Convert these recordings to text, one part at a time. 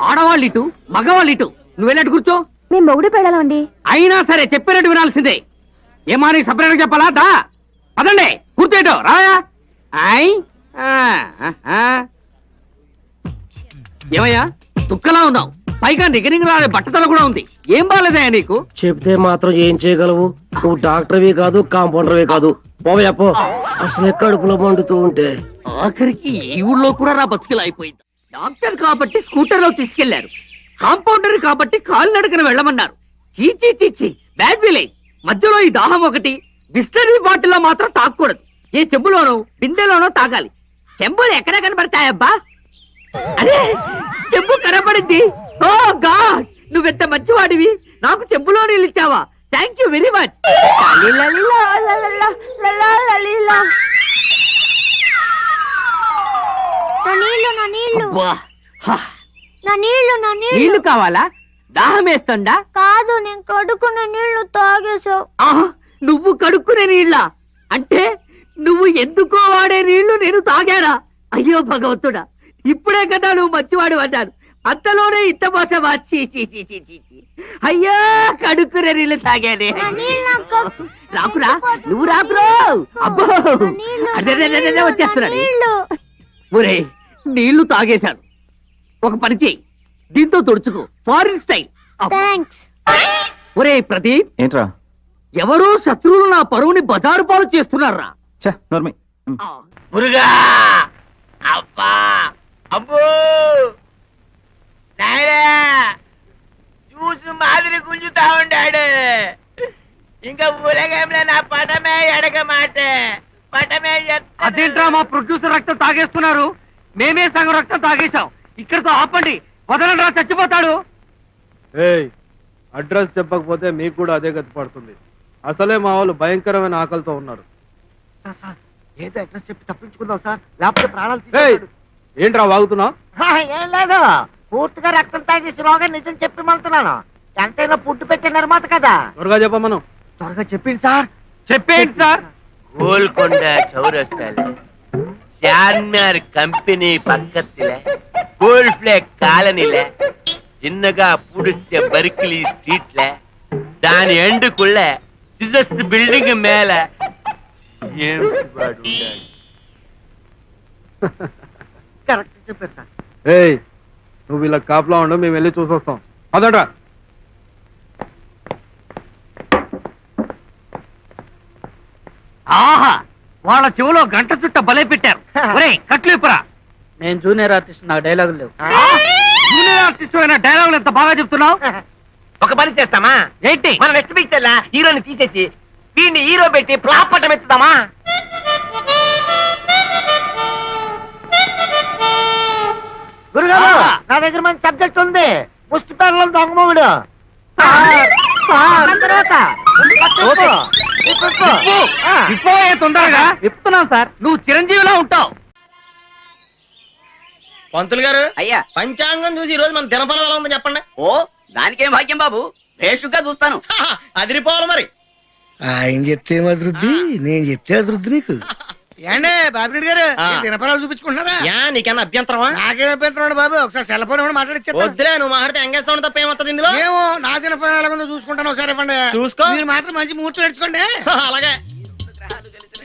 ఆడవాళ్ళు ఇటు మగవాళ్ళు ఇటు. నువ్వు వెళ్ళట్టు కూర్చో. మేము మొగుడు పెళ్ళాలండి అయినా సరే చెప్పినట్టు వినాల్సిందే. ఏమా నీకు సపరేట్గా చెప్పాలా? దా. పదండి. కూర్చోటో రాయా ఆయ్ ఆ, ఆ, ఆ. ఏమయ్యా? తుక్కలా ఉన్నావు. పైగా నిగనింగ్ రాలే బట్టతల కూడా ఉంది. ఏం బాలేదయ్యా నీకు? చెప్తే మాత్రం ఏం చేయగలవు? నువ్వు డాక్టర్వి కాదు కాంపౌండర్వి కాదు. పోవయ్యా పో. అసలే కడుపులో మండుతూ ఉంటే. ఆఖరికి ఈ ఊళ్ళో కూడా నా బతుకులు అయిపోయింది. డాక్టర్ కాబట్టి స్కూటర్లో తీసుకెళ్ళారు. కాంపౌండర్ కాబట్టి కాలినడకన వెళ్ళమన్నారు. చీచీ చీచీ బ్యాడ్ విలేజ్ మధ్యలో ఈ దాహం ఒకటి. బిస్లరీ బాటిల్లో మాత్రం తాకూడదు. ఏ చెంబులోనో బిందెలోనో తాగాలి. చెంబులు ఎక్కడ కనబడతాయబ్బా? అరే చెంబు కనబడింది. Oh god! నువ్వెంత మంచివాడివి? నాకు చెంబులో నీళ్ళు ఇచ్చావా థ్యాంక్ యూ వెరీ మచ్. నా నీళ్ళు నా నీళ్ళు అబ్బా హా. నా నీళ్ళు నా నీళ్ళు నీళ్ళు కావాలా? దాహం వేస్తుందా? కాదు నేను కడుకున్న నీళ్ళు తాగేసావు ఆహా నువ్వు కడుక్కునే నీళ్ళ? అంటే నువ్వు ఎందుకో వాడే నీళ్ళు నేను తాగానా? అయ్యో భగవంతుడా ఇప్పుడే కదా నువ్వు మంచివాడు అన్నాను. అంతలోనే ఇంత మోసమా చీ చీ చీ చీ చీ చీ. అయ్యా కడుక్కునే నీళ్ళు తాగానే. నా నీళ్ళు నాకు రాకురా నువ్వు రాకురా. అబ్బో. నా నీళ్ళు, అదే అదే, నా వచ్చేస్తున్నాడు. నీళ్ళు ఒరే నీళ్ళు తాగేశాను. ఒక పని చేయి దీంతో తుడుచుకో. Foreign style. థ్యాంక్స్ ఒరే ప్రదీప్. ఏంట్రా? ఎవరో శత్రువులు నా పరువుని బజారు పాలు చేస్తున్నారా? ఛ నోర్మి. మురుగా! అబ్బా! అబ్బో! నాయనా! చూసి మాదిరి గుంజుతా ఉండాడు. ఇంకా ఊరగంలో నా పటమే ఎడక మాట పటమే అదేంట్రా మా ప్రొడ్యూసర్ రక్తం తాగేస్తున్నారు? మేమే సగం రక్తం తాగేశాం. ఇక్కడితో ఆపండి. వదలండి రా చచ్చిపోతాడు. ఏయ్ అడ్రస్ చెప్పకపోతే మీకు కూడా అదే గతి పడుతుంది. అసలే మా వాళ్ళు భయంకరమైన ఆకలితో ఉన్నారు. ఏదో అడ్రస్ చెప్పి తప్పించుకుందాం సార్. లేకపోతే ప్రాణాలు ఏయ్ ఏంట్రా వాగుతున్నావు? ఏం లేదు. పూర్తిగా రక్తం తాగేసి రోగం నిజం చెప్పి మంటున్నాను ఎంతైనా పుట్టు పెట్టే నిర్మాత కదా. త్వరగా చెప్పమను. త్వరగా చెప్పింది సార్. చెప్పేయండి సార్. గోల్కొండ చౌరస్తాల சாமியார் கம்பெனி பக்கத்துல கோல்ஃபிளே காலனில சின்னகா புடிச்ச பர்க்லி ஸ்ட்ரீட்ல தான் எண்டுக்குள்ள சிசஸ் பில்டிங் மேல కరెక్ట్ చెప్పేస్తా ఏయ్ నువ్వు ఇలా కాపులా ఉండు మేము వెళ్ళి చూసొస్తాం అదట ఆహా వాళ్ళ చెవిలో గంట చుట్ట బలే పెట్టారు ఒరేయ్ కట్లు ఇప్పురా. నేను జూనియర్ ఆర్టిస్ట్ నాకు డైలాగులు లేవు. జూనియర్ ఆర్టిస్ట్ అయిన డైలాగులు ఎంత బాగా చెప్తున్నావు? ఒక పని చేస్తామా? ఏంటి? మన నెక్స్ట్ పిక్చర్ లా హీరోని తీసేసి వీడిని హీరో పెట్టి ఫ్లాప్ పట్టం ఎత్తుదామా? గురుగారు నా దగ్గర మంచి సబ్జెక్ట్ ఉంది. ముష్టి పేర్ల దొంగమోగుడు తర్వాత తొందరగా? ఇప్పుతున్నాను సార్. నువ్వు చిరంజీవిలా ఉంటావు. పంతులు గారు అయ్యా. పంచాంగం చూసి ఈ రోజు మన దినఫలం ఎలా ఉందో చెప్పండి. ఓ దానికేం భాగ్యం బాబు? భేషుగ్గా చూస్తాను. అదిరిపోవాలి మరి. ఆయన చెప్తే అభివృద్ధి నేను చెప్తే అభివృద్ధి నీకు. ఏండే బాబిరెడ్డి గారు? దినపరాలు చూపించుకుంటున్నారా? యా నీకన్నా అభ్యంతరమా? నాకేం అభ్యంతరం బాబు. ఒకసారి సెల్ ఫోన్ ఇవ్వండి వద్దులే నువ్వు మాట్లాడితే ఎంగేజ్ సౌండ్ తప్ప ఏమవుతుంది ఇందులో? ఏమో నా దినపరం ఎలా ఉందో చూసుకుంటాను ఒకసారి ఇవ్వండి. చూసుకో. మీరు మాత్రం మంచి ముహూర్తం నేర్చుకోండి అలాగే.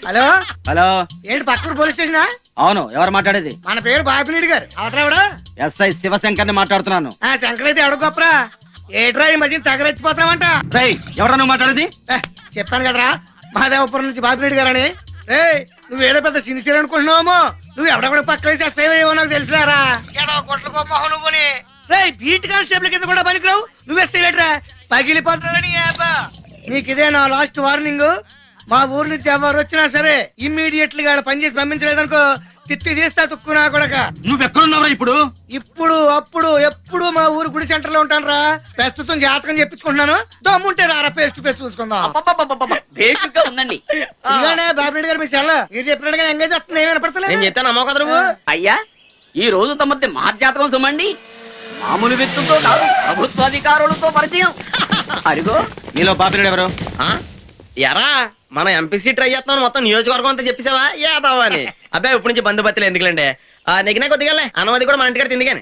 హలో? హలో. ఏంటి పక్కన పోలీస్ స్టేషనా? అవును ఎవరు మాట్లాడేది? మన పేరు బాపిరెడ్డి గారు. అవతరావిడ ఎస్ఐ శివశంకర్ని మాట్లాడుతున్నాను. ఆ శంకర్ అయితే ఎవడ గొప్పరా? ఏట్రా ఈ మధ్య తగరెచ్చిపోతామంట రై ఎవరా నువ్వు మాట్లాడేది? ఏ, చెప్పాను కదరా. మహాదేవపురం నుంచి బాపిరెడ్డి గారని. ఏ నువ్వు ఏదో పెద్ద సిన్సియర్ అనుకుంటున్నావేమో? నువ్వు ఎవడెక్కడ పక్క వేసి ఎస్ఐ నాకు ఏదో గుట్ల గొప్ప నువ్వుని. రే బీట్ కానిస్టేబుల్ కింద కూడా పనికిరావు? నువ్వు ఎస్ఐ లేట్రా పగిలిపోతున్నారని నీకు ఇదే నా లాస్ట్ వార్నింగ్ మా ఊరు నుంచి ఎవరు వచ్చినా సరే ఇమ్మీడియట్లీ గా పనిచేసి పంపించలేదనుకో తిత్తి తీస్తా తుక్కునా కొడక. నువ్వు ఎక్కడున్నావురా ఇప్పుడు? ఇప్పుడు అప్పుడు ఎప్పుడు మా ఊరు గుడి సెంటర్లో ఉంటాను రా ప్రస్తుతం జాతకం చెప్పించుకుంటున్నాను. దమ్ముంటే రారా పేస్ట్ పేస్ట్ చూసుకుందాం. ఉందండి. ఇలానే బాబిరెడ్డి గారు మీ సెల్ల. ఇది చెప్పినట్టుగా ఎంగేజ్ వస్తుంది నేను పడతలేదు చెప్తాను అమ్మో కదా నువ్వు? అయ్యా ఈ రోజు తమది మహర్జాతకం సుమండి. మామూలు వ్యక్తులతో కాదు ప్రభుత్వాధికారులతో పరిచయం. అరిగో. నీలో బాపిరెడ్డి ఎవరు? ఆ? ఎరా? మన ఎంపీసీ ట్రై చేస్తున్నాను మొత్తం నియోజకవర్గం అంతా చెప్పేసావా? ఏదావా అని. అబ్బాయి ఇప్పటి నుంచి బంధుపత్తులు ఎందుకులేండి? ఆ నెగినా కొద్దిగా అన్నది కూడా మన ఇంటికాడ తింది కానీ.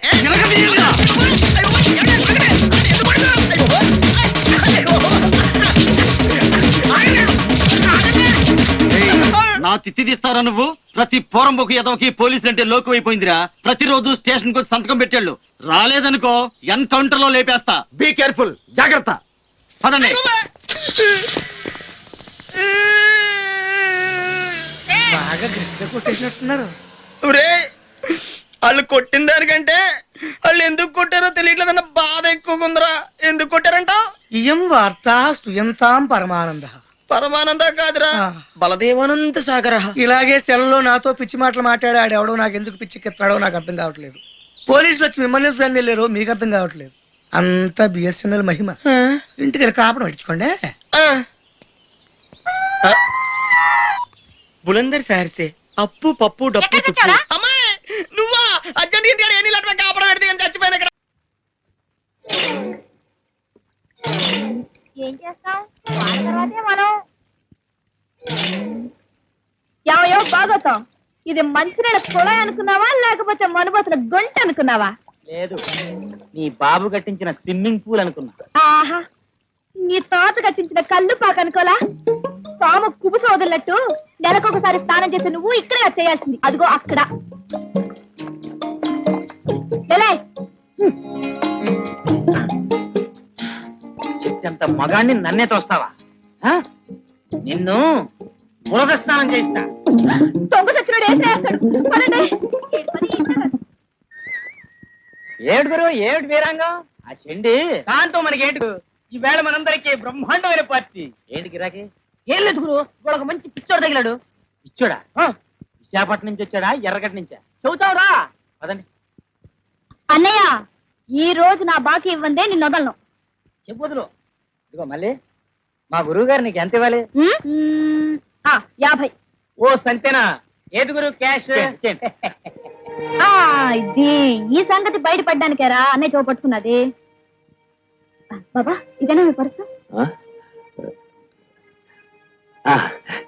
నా తిత్తి తీస్తారా నువ్వు? ప్రతి పోరంబోకు ఎదవకి పోలీసులు అంటే లోకు అయిపోయిందిరా. ప్రతిరోజు స్టేషన్కు సంతకం పెట్టాళ్ళు. రాలేదనుకో ఎన్కౌంటర్లో లేపేస్తా. Be careful. జాగ్రత్త. పదండి బాగా గట్టిగా కొట్టేసినట్టున్నారు. ఒరే వాళ్ళు కొట్టిన దానికంటే వాళ్ళు ఎందుకు కొట్టారో తెలియట్లేదన్న బాధ ఎక్కువగా ఉందిరా. ఎందుకు కొట్టారంట? ఇయం వార్త స్తుయంతాం పరమానంద. పరమానంద కాదురా. బలదేవానంద సాగర. ఇలాగే సెల్లో నాతో పిచ్చి మాటలు మాట్లాడాడు ఎవడో నాకు ఎందుకు పిచ్చికెత్తాడో నాకు అర్థం కావట్లేదు. పోలీసులు వచ్చి మిమ్మల్ని ఎందుకు వెళ్ళారో మీకు అర్థం కావట్లేదు. అంతా బిఎస్ఎన్ఎల్ మహిమ. ఇంటికి కాపడం పెట్టించుకోండి బులందర్ సార్సే అప్పు పప్పు డప్పు అమ్మాయి నువ్వా? అర్జెంట్ ఇంటి ఎన్ని లట్ల కాపడం పెడితే కానీ చచ్చిపోయిన ఇక్కడ? ఏం చేస్తాం? తర్వాతే మనం. ఏమయ్యో బాగోతాం ఇది మంచినీళ్ళ కుళాయి అనుకున్నావా? లేకపోతే మనుబతుల గొంట అనుకున్నావా? లేదు. నీ బాబు కట్టించిన స్విమ్మింగ్ పూల్ అనుకున్నా. ఆహా నీ తాత కట్టించిన కళ్ళు పాక అనుకోలా? పాము కుబుస వదిలినట్టు నెలకొకసారి స్నానం చేసి నువ్వు ఇక్కడే చేయాల్సింది. అదిగో అక్కడ. చెట్టంత మగాన్ని నన్నే తోస్తావా? నిన్ను బురద స్నానం చేస్తా దొంగ చచ్చినోడు ఏం చేస్తాడు? పదండి. ఈ పని ఇంత కాదు. ఏడు గురు? ఏడు వీరాంగం? ఆ చెండి. దాంతో మనకి ఏడు ఈ వేళ మనందరికి బ్రహ్మాండమైన పార్టీ. ఏంటి గిరాకి? ఏం లేదు గురు వాళ్ళకి మంచి పిచ్చోడు తగిలాడు. పిచ్చోడా? ఆ, విశాఖపట్నం నుంచి వచ్చాడా? ఎర్రగడ్డ నుంచా? చెబుతావురా పదండి. అన్నయ్య ఈ రోజు నా బాకీ ఇవ్వందే నిన్ను వదలను. చెప్పు వదులు. ఇదిగో మళ్ళీ. మా గురువు గారు నీకు ఎంత ఇవ్వాలి? ఉమ్? ఆ, యాభై. ఓ సంతేనా? ఏది గురు? క్యాష్? ఆ ఇది ఈ సంగతి బయటపడ్డానికేరా అన్నయ్య చూపట్టుకున్నది బాబా ఇదేనా మీ పర్సు?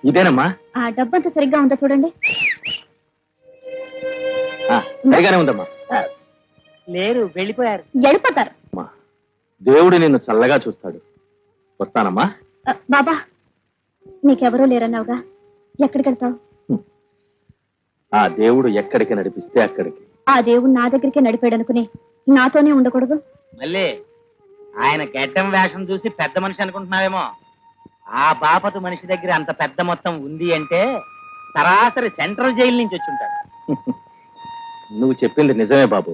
ఇదేనమ్మా. ఆ డబ్బంతా సరిగ్గా ఉందా చూడండి. సరిగానే ఉందమ్మా. లేరు వెళ్ళిపోయారు. వెళ్ళిపోతారు. అమ్మా దేవుడు నిన్ను చల్లగా చూస్తాడు. వస్తానమ్మా. బాబా నీకెవరూ లేరన్నావుగా? ఎక్కడికి వెళ్తావు? ఆ దేవుడు ఎక్కడికి నడిపిస్తే అక్కడికి. ఆ దేవుడు నా దగ్గరికే నడిపాడు అనుకుని నాతోనే ఉండకూడదు? మళ్ళీ ఆయన గడ్డం వేషం చూసి పెద్ద మనిషి అనుకుంటున్నావేమో. ఆ బాపతు మనిషి దగ్గర అంత పెద్ద మొత్తం ఉంది అంటే సరాసరి సెంట్రల్ జైలు నుంచి వచ్చి ఉంటాడు. నువ్వు చెప్పింది నిజమే బాబు.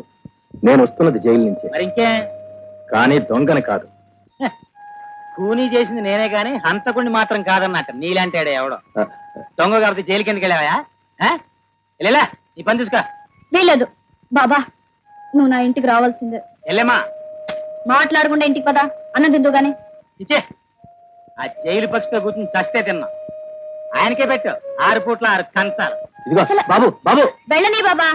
నేను వస్తున్నది జైలు నుంచే. మరి ఇంకే? కానీ దొంగని కాదు. కూనీ చేసింది నేనే గాని హంతకుణ్ణి మాత్రం కాదన్నట్ట. నీలాంటాడే ఎవడో. దొంగ కాబట్టి జైలుకి ఎందుకు వెళ్ళావా? నీ పని చూసుకో. వీలేదు బాబా నువ్వు నా ఇంటికి రావాల్సిందే. వెళ్ళేమా మాట్లాడకుండా ఇంటికి పదా. అన్నం తిందు గాని. ఇచ్చే. ఆ జైలు పక్షితో కూర్చుని చస్తే తిన్నా. ఆయనకే పెట్టు. ఆరు పూట్ల ఆరు కంచాలు. ఇదిగో బాబు బాబు. వెళ్ళని బాబా.